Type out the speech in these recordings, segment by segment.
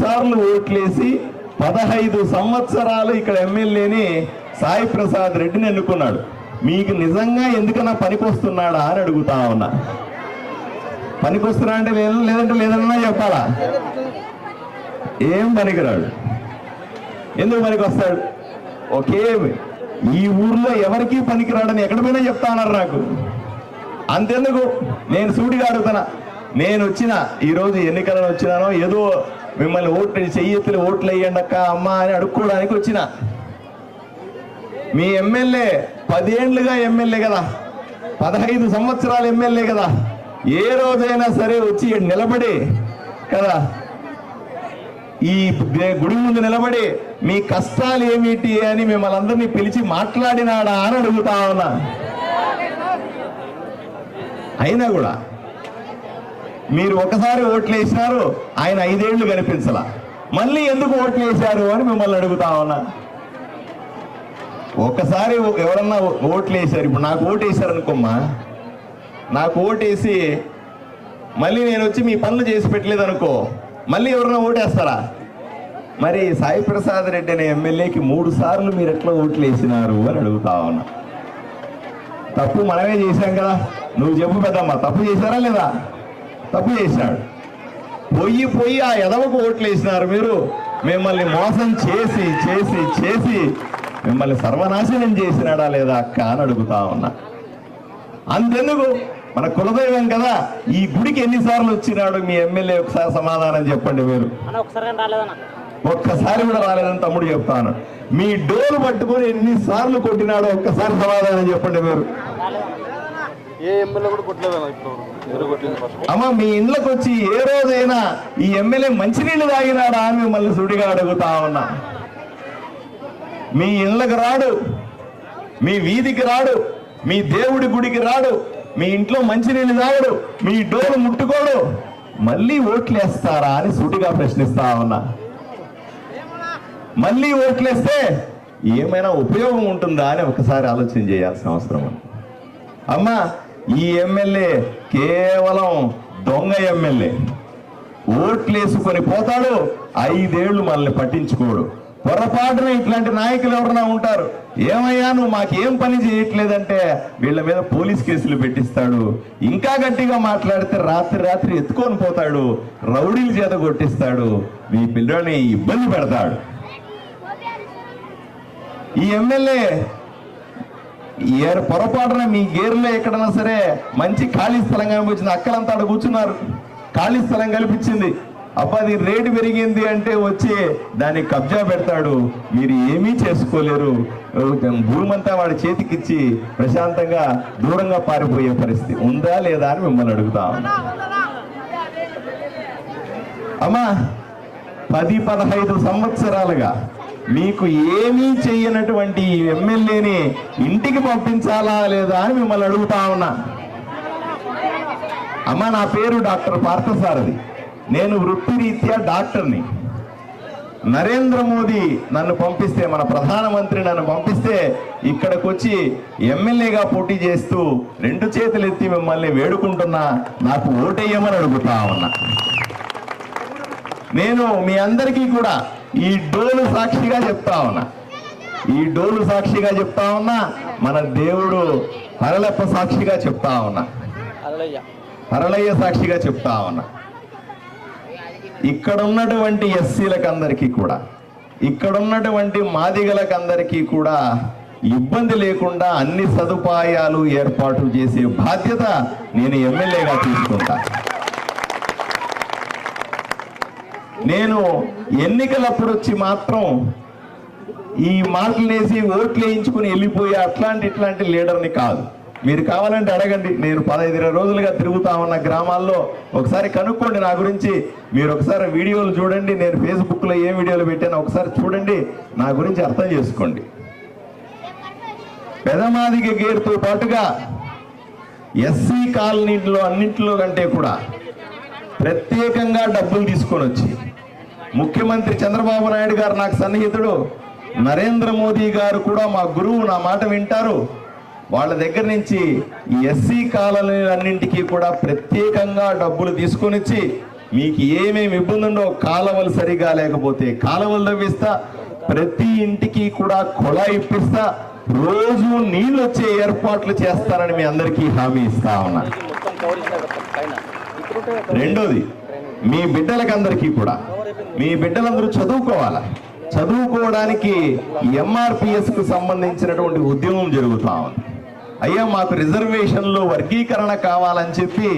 సార్లు ఓట్లేసి పదహైదు సంవత్సరాలు ఇక్కడ ఎమ్మెల్యేని సాయి ప్రసాద్ రెడ్డిని ఎన్నుకున్నాడు. మీకు నిజంగా ఎందుకన్నా పనికొస్తున్నాడా అని అడుగుతా ఉన్నా. పనికొస్తున్నా అంటే లేదు లేదంటే లేదన్నా చెప్పాలా? ఏం పనికిరాడు? ఎందుకు పనికి వస్తాడు ఒకే ఈ ఊర్లో ఎవరికి పనికిరాడని ఎక్కడ పోయినా చెప్తా అన్నారు నాకు. అంతెందుకు? నేను సూటిగా అడుగుతున్నా. నేను వచ్చిన ఈరోజు ఎన్నికలను వచ్చినానో ఏదో మిమ్మల్ని ఓట్లు చెయ్యెత్తులు ఓట్లు వేయండి అక్క అమ్మ అని అడుక్కోవడానికి వచ్చిన. మీ ఎమ్మెల్యే పదేండ్లుగా ఎమ్మెల్యే కదా. పదహైదు సంవత్సరాలు ఎమ్మెల్యే కదా. ఏ రోజైనా సరే వచ్చి నిలబడి కదా. ఈ గుడి ముందు నిలబడి మీ కష్టాలు ఏమిటి అని మిమ్మల్ని అందరినీ పిలిచి మాట్లాడినాడా అని అడుగుతా ఉన్నా. అయినా కూడా మీరు ఒకసారి ఓట్లు వేసినారు ఆయన ఐదేళ్ళు కనిపించాల. మళ్ళీ ఎందుకు ఓట్లు వేశారు అని మిమ్మల్ని అడుగుతా ఉన్నా. ఒకసారి ఎవరన్నా ఓట్లు వేశారు ఇప్పుడు నాకు ఓటు వేశారు అనుకోమ్మా నాకు ఓటు వేసి మళ్ళీ నేను వచ్చి మీ పనులు చేసి పెట్టలేదు అనుకో మళ్ళీ ఎవరన్నా ఓటేస్తారా? మరి సాయి ప్రసాద్ రెడ్డి అనే ఎమ్మెల్యేకి మూడు సార్లు మీరు ఎట్లా ఓట్లు వేసినారు అని అడుగుతా ఉన్నా. తప్పు మనమే చేశాం కదా. నువ్వు చెప్పు పెద్దమ్మా తప్పు చేశారా లేదా? తప్పు చేశాడు. పొయ్యి పొయ్యి ఆ ఎదవకు ఓట్లు వేసినారు మీరు. మిమ్మల్ని మోసం చేసి చేసి చేసి మిమ్మల్ని సర్వనాశనం చేసినాడా లేదా అక్క అని అడుగుతా ఉన్నా. అంతెందుకు? మన కులదైవం కదా. ఈ గుడికి ఎన్నిసార్లు వచ్చినాడు మీ ఎమ్మెల్యే? ఒకసారి సమాధానం చెప్పండి మీరు. ఒక్కసారి కూడా రాలేదని తమ్ముడు చెప్తాను. మీ డోలు పట్టుకొని ఎన్నిసార్లు కొట్టినాడో ఒక్కసారి సమాధానం చెప్పండి మీరు. ఏ ఎమ్మెల్యే కూడా కొట్టలేదన్న ఇప్పుడు అమ్మ మీ ఇండ్లకు వచ్చి ఏ రోజైనా ఈ ఎమ్మెల్యే మంచినీళ్ళు తాగినాడా అని మిమ్మల్ని సుడిగా అడుగుతా ఉన్నా. మీ ఇళ్ళకి రాడు మీ వీధికి రాడు మీ దేవుడి గుడికి రాడు మీ ఇంట్లో మంచినీళ్ళు తాగడు మీ డోలు ముట్టుకోడు మళ్ళీ ఓట్లేస్తారా అని సూటిగా ప్రశ్నిస్తా ఉన్నా. మళ్ళీ ఓట్లేస్తే ఏమైనా ఉపయోగం ఉంటుందా అని ఒకసారి ఆలోచన చేయాల్సిన అవసరం అమ్మా ఈ ఎమ్మెల్యే కేవలం దొంగ ఎమ్మెల్యే. ఓట్లేసుకొని పోతాడు ఐదేళ్ళు మనల్ని పట్టించుకోడు. పొరపాటున ఇట్లాంటి నాయకులు ఎవరన్నా ఉంటారు? ఏమయ్యా నువ్వు మాకేం పని చేయట్లేదంటే వీళ్ళ మీద పోలీస్ కేసులు పెట్టిస్తాడు. ఇంకా గట్టిగా మాట్లాడితే రాత్రి రాత్రి ఎత్తుకొని పోతాడు రౌడీల చేత కొట్టిస్తాడు మీ పిల్లల్ని ఇబ్బంది పెడతాడు. ఈ ఎమ్మెల్యే ఏ పొరపాటున మీ గేర్లో ఎక్కడైనా సరే మంచి ఖాళీ స్థలం కనిపించింది అక్కలంతా ఆడ కూర్చున్నారు. ఖాళీ స్థలం కల్పించింది. అబ్బా అది రేటు పెరిగింది అంటే వచ్చి దాన్ని కబ్జా పెడతాడు. మీరు ఏమీ చేసుకోలేరు. భూమంతా వాడి చేతికిచ్చి ప్రశాంతంగా దూరంగా పారిపోయే పరిస్థితి ఉందా లేదా అని మిమ్మల్ని అడుగుతా. అమ్మా పది పదహైదు సంవత్సరాలుగా మీకు ఏమీ చెయ్యనటువంటి ఎమ్మెల్యేని ఇంటికి పంపించాలా లేదా అని మిమ్మల్ని అడుగుతా ఉన్నా. అమ్మ నా పేరు డాక్టర్ పార్థసారథి నేను వృత్తిరీత్యా డాక్టర్ని. నరేంద్ర మోదీ నన్ను పంపిస్తే మన ప్రధానమంత్రి నన్ను పంపిస్తే ఇక్కడికి వచ్చి ఎమ్మెల్యేగా పోటీ చేస్తూ రెండు చేతులు ఎత్తి మిమ్మల్ని వేడుకుంటున్నా నాకు ఓటేయమని అడుగుతా ఉన్నా. నేను మీ అందరికీ కూడా ఈ డోలు సాక్షిగా చెప్తా ఉన్నా. ఈ డోలు సాక్షిగా చెప్తా ఉన్నా మన దేవుడు హరలప్ప సాక్షిగా చెప్తా ఉన్నా. హరళయ్య సాక్షిగా చెప్తా ఉన్నా. ఇక్కడ ఉన్నటువంటి ఎస్సీలకు అందరికీ కూడా ఇక్కడ ఉన్నటువంటి మాదిగలకు అందరికీ కూడా ఇబ్బంది లేకుండా అన్ని సదుపాయాలు ఏర్పాటు చేసే బాధ్యత నేను ఎమ్మెల్యేగా తీసుకుంటా. నేను ఎన్నికలప్పుడు వచ్చి మాత్రం ఈ మాటలు వేసి ఓట్లు వేయించుకుని వెళ్ళిపోయే అట్లాంటి ఇట్లాంటి లీడర్ని కాదు. మీరు కావాలంటే అడగండి. నేను పదహైదు ఇరవై రోజులుగా తిరుగుతా ఉన్న గ్రామాల్లో ఒకసారి కనుక్కోండి నా గురించి. మీరు ఒకసారి వీడియోలు చూడండి. నేను ఫేస్బుక్లో ఏ వీడియోలు పెట్టానో ఒకసారి చూడండి. నా గురించి అర్థం చేసుకోండి. పెదమాదిగ గేరుతో పాటుగా ఎస్సీ కాలనీలో అన్నింటిలో కంటే కూడా ప్రత్యేకంగా డబ్బులు తీసుకొని వచ్చి ముఖ్యమంత్రి చంద్రబాబు నాయుడు గారు నాకు సన్నిహితుడు. నరేంద్ర మోదీ గారు కూడా మా గురువు నా మాట వింటారు. వాళ్ళ దగ్గర నుంచి ఎస్సీ ఎస్సీ కాలనీలన్నింటికీ కూడా ప్రత్యేకంగా డబ్బులు తీసుకొనిచ్చి మీకు ఏమేమి ఇబ్బంది ఉండో కాలువలు సరిగా లేకపోతే కాలువలు తవ్విస్తా ప్రతి ఇంటికి కూడా కొలా ఇప్పిస్తా రోజు నీళ్ళు వచ్చే ఏర్పాట్లు చేస్తారని మీ అందరికీ హామీ ఇస్తా ఉన్నా. రెండోది మీ బిడ్డలకందరికీ కూడా మీ బిడ్డలందరూ చదువుకోవాలా? చదువుకోవడానికి ఎంఆర్పిఎస్కు సంబంధించినటువంటి ఉద్యమం జరుగుతా ఉంది. అయ్యా మాకు రిజర్వేషన్లో వర్గీకరణ కావాలని చెప్పి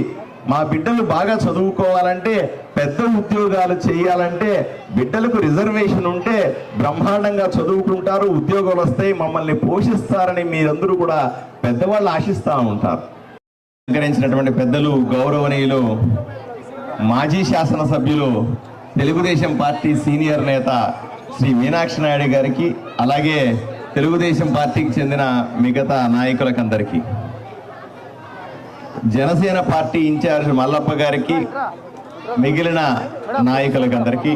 మా బిడ్డలు బాగా చదువుకోవాలంటే పెద్ద ఉద్యోగాలు చేయాలంటే బిడ్డలకు రిజర్వేషన్ ఉంటే బ్రహ్మాండంగా చదువుకుంటారు ఉద్యోగాలు వస్తాయి మమ్మల్ని పోషిస్తారని మీరందరూ కూడా పెద్దవాళ్ళు ఆశిస్తూ ఉంటారు. అలంకరించినటువంటి పెద్దలు గౌరవనీయులు మాజీ శాసనసభ్యులు తెలుగుదేశం పార్టీ సీనియర్ నేత శ్రీ మీనాక్షి నాయుడు గారికి అలాగే తెలుగుదేశం పార్టీకి చెందిన మిగతా నాయకులకందరికీ. జనసేన పార్టీ ఇన్ఛార్జ్ మల్లప్ప గారికి మిగిలిన నాయకులకందరికీ.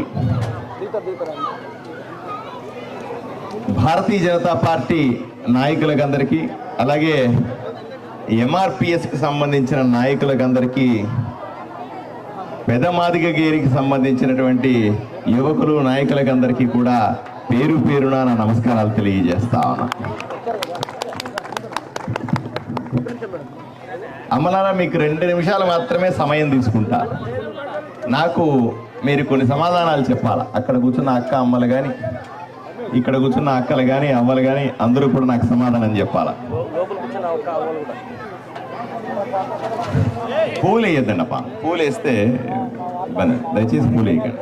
భారతీయ జనతా పార్టీ నాయకులకందరికీ అలాగే ఎంఆర్పిఎస్కి సంబంధించిన నాయకులకందరికీ పెదమాదిగ గేరికి సంబంధించినటువంటి యువకులు నాయకులకందరికీ కూడా పేరు పేరున నా నమస్కారాలు తెలియజేస్తా ఉన్నా. అమ్మలారా మీకు రెండు నిమిషాలు మాత్రమే సమయం తీసుకుంటా. నాకు మీరు కొన్ని సమాధానాలు చెప్పాలా? అక్కడ కూర్చున్న అక్క అమ్మలు కానీ ఇక్కడ కూర్చున్న అక్కలు కానీ అవ్వలు కానీ అందరూ కూడా నాకు సమాధానం చెప్పాలా లోపల కూర్చొని ఒక అవ్వాలి కూడా పూలు వేయద్దండి అప్ప పూలు వేస్తే ఇబ్బంది. దయచేసి పూలు వేయకండి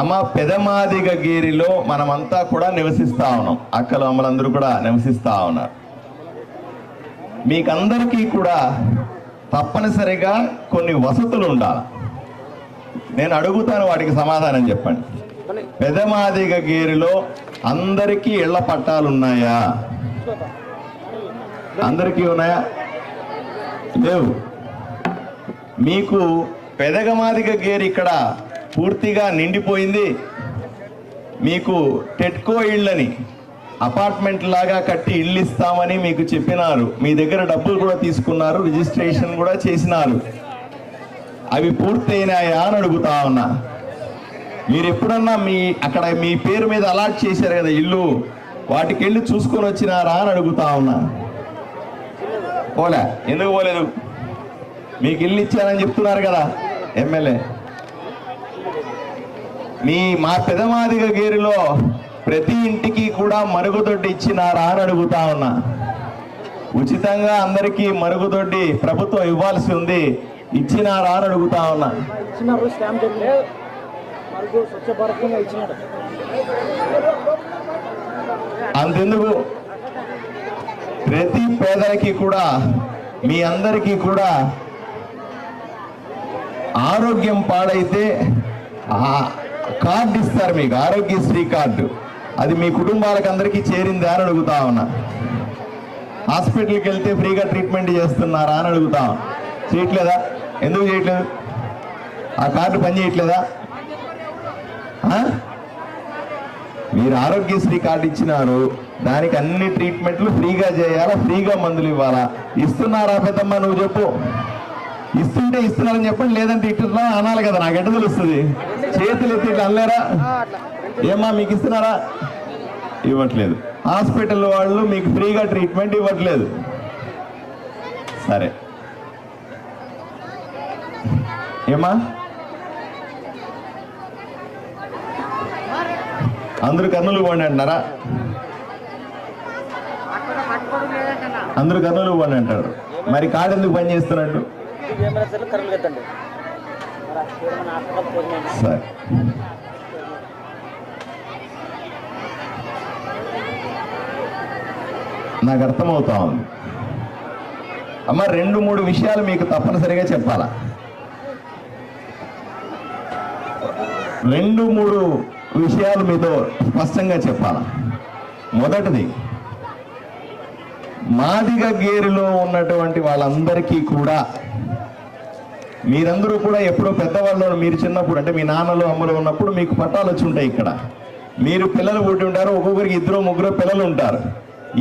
అమ్మ పెదమాదిగ గేరిలో మనమంతా కూడా నివసిస్తా ఉన్నాం. అక్కలు అమ్మలందరూ కూడా నివసిస్తా ఉన్నారు. మీకందరికీ కూడా తప్పనిసరిగా కొన్ని వసతులు ఉండాలి నేను అడుగుతాను వాటికి సమాధానం చెప్పండి. పెదమాదిగ గేరిలో అందరికీ ఇళ్ళ పట్టాలు ఉన్నాయా అందరికీ ఉన్నాయా? లేవు. మీకు పెదగమాదిక గేర్ ఇక్కడ పూర్తిగా నిండిపోయింది. మీకు టెట్కో ఇళ్ళని అపార్ట్మెంట్ లాగా కట్టి ఇల్లు ఇస్తామని మీకు చెప్పినారు. మీ దగ్గర డబ్బులు కూడా తీసుకున్నారు రిజిస్ట్రేషన్ కూడా చేసినారు. అవి పూర్తయినాయా అని అడుగుతా ఉన్నా. మీరు ఎప్పుడన్నా మీ అక్కడ మీ పేరు మీద అలాట్ చేశారు కదా ఇల్లు వాటికి వెళ్ళి చూసుకొని వచ్చినారా అని అడుగుతా ఉన్నా. పోలే ఎందుకు పోలేదు? మీకు ఇల్లు ఇచ్చారని చెప్తున్నారు కదా ఎమ్మెల్యే. మీ మా పెదమాదిగ గేరిలో ప్రతి ఇంటికి కూడా మరుగుదొడ్డి ఇచ్చినారా అని అడుగుతా ఉన్నా. ఉచితంగా అందరికీ మరుగుదొడ్డి ప్రభుత్వం ఇవ్వాల్సి ఉంది ఇచ్చినారా అని అడుగుతా ఉన్నా. ఇచ్చినారు స్వచ్ఛ భారత్ ఇచ్చినాడు. అంతెందుకు? ప్రతి పేదలకి కూడా మీ అందరికీ కూడా ఆరోగ్యం పాడైతే కార్డు ఇస్తారు మీకు ఆరోగ్యశ్రీ కార్డు. అది మీ కుటుంబాలకు అందరికీ చేరిందా అని అడుగుతా ఉన్నా. హాస్పిటల్కి వెళ్తే ఫ్రీగా ట్రీట్మెంట్ చేస్తున్నారా అని అడుగుతా చేయట్లేదా? ఎందుకు చేయట్లేదు? ఆ కార్డు పని చేయట్లేదా? మీరు ఆరోగ్యశ్రీ కార్డు ఇచ్చినారు దానికి అన్ని ట్రీట్మెంట్లు ఫ్రీగా చేయాలా ఫ్రీగా మందులు ఇవ్వాలా? ఇస్తున్నారా పెద్దమ్మ నువ్వు చెప్పు. ఇస్తుంటే ఇస్తున్నారని చెప్పండి లేదంటే ఇట్లా అనాలి కదా నాకు ఎట్ట తెలుస్తుంది? చేతులు ఎత్తి ఇట్లా అనలేరా? ఏమా మీకు ఇస్తున్నారా? ఇవ్వట్లేదు. హాస్పిటల్ వాళ్ళు మీకు ఫ్రీగా ట్రీట్మెంట్ ఇవ్వట్లేదు. సరే. ఏమా అందరు కర్నూలు పోండి అంటారా అందరూ కర్నూలు పోండి అంటారు. మరి కార్డు ఎందుకు పని చేస్తున్నట్టు సరే. నాకు అర్థమవుతా ఉంది. అమ్మ రెండు మూడు విషయాలు మీకు తప్పనిసరిగా చెప్పాలా? రెండు మూడు విషయాలు మీతో స్పష్టంగా చెప్పాల? మొదటిది మాదిగ గేరులో ఉన్నటువంటి వాళ్ళందరికీ కూడా మీరందరూ కూడా ఎప్పుడో పెద్దవాళ్ళు మీరు చిన్నప్పుడు అంటే మీ నాన్నలు అమ్మలు ఉన్నప్పుడు మీకు పట్టాలు వచ్చి ఉంటాయి ఇక్కడ. మీరు పిల్లలు పుట్టి ఉంటారు ఒక్కొక్కరికి ఇద్దరు ముగ్గురు పిల్లలు ఉంటారు.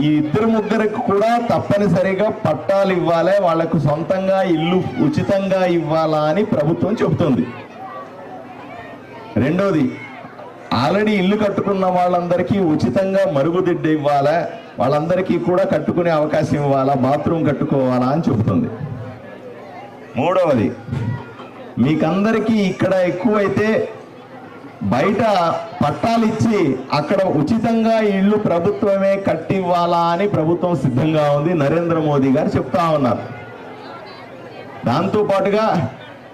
ఈ ఇద్దరు ముగ్గురికి కూడా తప్పనిసరిగా పట్టాలు ఇవ్వాలి వాళ్ళకు సొంతంగా ఇల్లు ఉచితంగా ఇవ్వాలా అని ప్రభుత్వం చెబుతుంది. రెండోది ఆల్రెడీ ఇల్లు కట్టుకున్న వాళ్ళందరికీ ఉచితంగా మరుగుదిడ్డ ఇవ్వాలా? వాళ్ళందరికీ కూడా కట్టుకునే అవకాశం ఇవ్వాలా? బాత్రూమ్ కట్టుకోవాలా అని చెబుతుంది మూడవది మీకందరికీ ఇక్కడ ఎక్కువైతే బయట పట్టాలు ఇచ్చి అక్కడ ఉచితంగా ఇల్లు ప్రభుత్వమే కట్టివ్వాలా అని ప్రభుత్వం సిద్ధంగా ఉంది నరేంద్ర మోదీ గారు చెప్తా ఉన్నారు. దాంతో పాటుగా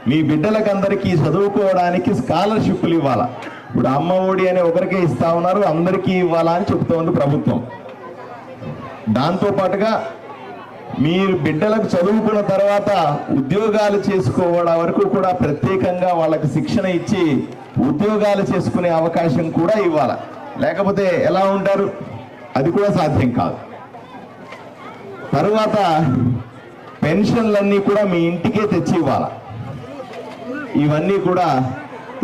మీ బిడ్డలకందరికీ చదువుకోవడానికి స్కాలర్షిప్లు ఇవ్వాలా? ఇప్పుడు అమ్మ ఒడి అనే ఒకరికే ఇస్తా ఉన్నారు అందరికీ ఇవ్వాలా అని చెప్తోంది ప్రభుత్వం. దాంతో పాటుగా మీరు బిడ్డలకు చదువుకున్న తర్వాత ఉద్యోగాలు చేసుకోవడం వరకు కూడా ప్రత్యేకంగా వాళ్ళకి శిక్షణ ఇచ్చి ఉద్యోగాలు చేసుకునే అవకాశం కూడా ఇవ్వాలి. లేకపోతే ఎలా ఉంటారు? అది కూడా సాధ్యం కాదు. తరువాత పెన్షన్లన్నీ కూడా మీ ఇంటికే తెచ్చి ఇవ్వాలి. ఇవన్నీ కూడా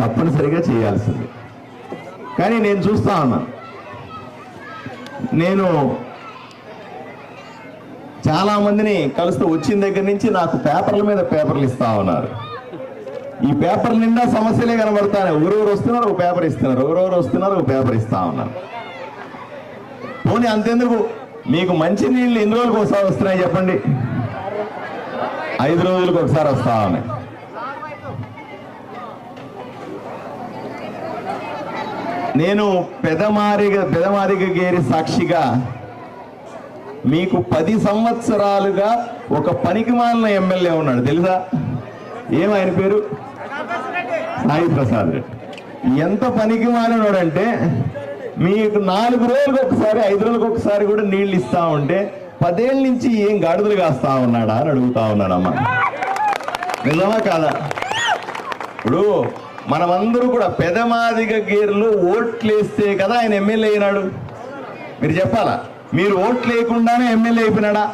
తప్పనిసరిగా చేయాల్సింది. కానీ నేను చూస్తా ఉన్నాను నేను చాలా మందిని కలుస్తూ వచ్చిన దగ్గర నుంచి నాకు పేపర్ల మీద పేపర్లు ఇస్తా ఉన్నారు. ఈ పేపర్ నిండా సమస్యలే కనబడతాయి ఎవరెవరు వస్తున్నారు? ఒక పేపర్ ఇస్తున్నారు. ఎవరెవరు వస్తున్నారు? ఒక పేపర్ ఇస్తా ఉన్నారు. పోనీ అంతెందుకు? మీకు మంచి నీళ్ళు ఎన్ని రోజులకు ఒకసారి వస్తున్నాయి చెప్పండి? ఐదు రోజులకు ఒకసారి వస్తా ఉన్నాయి. నేను పెదమారిగ పెదమారిగ గేరి సాక్షిగా మీకు పది సంవత్సరాలుగా ఒక పనికి మాలిన ఎమ్మెల్యే ఉన్నాడు. తెలుసా? ఏం ఆయన పేరు? సాయి ప్రసాద్ రెడ్డి. ఎంత పనికి మాలినోడంటే మీకు నాలుగు రోజులకు ఒకసారి ఐదు రోజులకు ఒకసారి కూడా నీళ్ళు ఇస్తా ఉంటే పదేళ్ళ నుంచి ఏం గాడుదలు కాస్తా ఉన్నాడా అని అడుగుతా ఉన్నాడమ్మా. నిజమా కాదా? ఇప్పుడు మనమందరూ కూడా పెదమాదిగ గేర్లో ఓట్లేస్తే కదా ఆయన ఎమ్మెల్యే అయినాడు. మీరు చెప్పాలా? మీరు ఓట్లు లేకుండానే ఎమ్మెల్యే అయిపోయినాడా?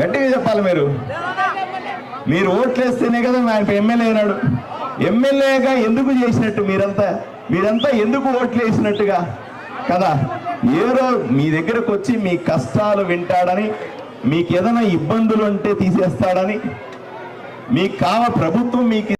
గట్టిగా చెప్పాలి మీరు? మీరు ఓట్లేస్తేనే కదా ఆయన ఎమ్మెల్యే అయినాడు. ఎమ్మెల్యేగా ఎందుకు చేసినట్టు మీరంతా? మీరంతా ఎందుకు ఓట్లు వేసినట్టుగా? కదా ఏదో మీ దగ్గరకు వచ్చి మీ కష్టాలు వింటాడని మీకు ఏదైనా ఇబ్బందులు ఉంటే తీసేస్తాడని మీకు కావ ప్రభుత్వం మీకు